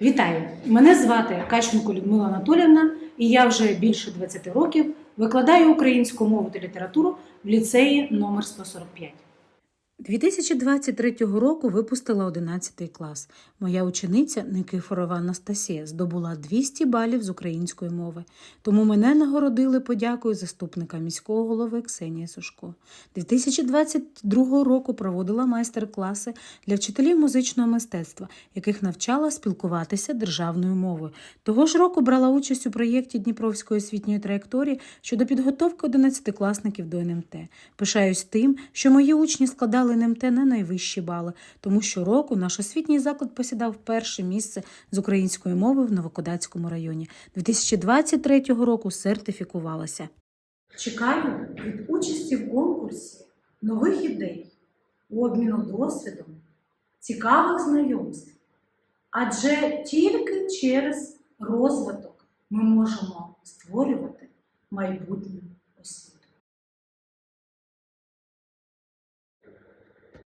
Вітаю! Мене звати Кащенко Людмила Анатолівна, і я вже більше 20 років викладаю українську мову та літературу в ліцеї номер 145. 2023 року випустила 11 клас. Моя учениця Никифорова Анастасія здобула 200 балів з української мови. Тому мене нагородили подякою заступника міського голови Ксенія Сушко. 2022 року проводила майстер-класи для вчителів музичного мистецтва, яких навчала спілкуватися державною мовою. Того ж року брала участь у проєкті Дніпровської освітньої траєкторії щодо підготовки 11-класників до НМТ. Пишаюсь тим, що мої учні складали НМТ на найвищі бали, тому щороку наш освітній заклад посідав перше місце з української мови в Новокодацькому районі. 2023 року сертифікувалася. Чекаю від участі в конкурсі нових ідей, обміну досвідом, цікавих знайомств. Адже тільки через розвиток ми можемо створювати майбутню освіту.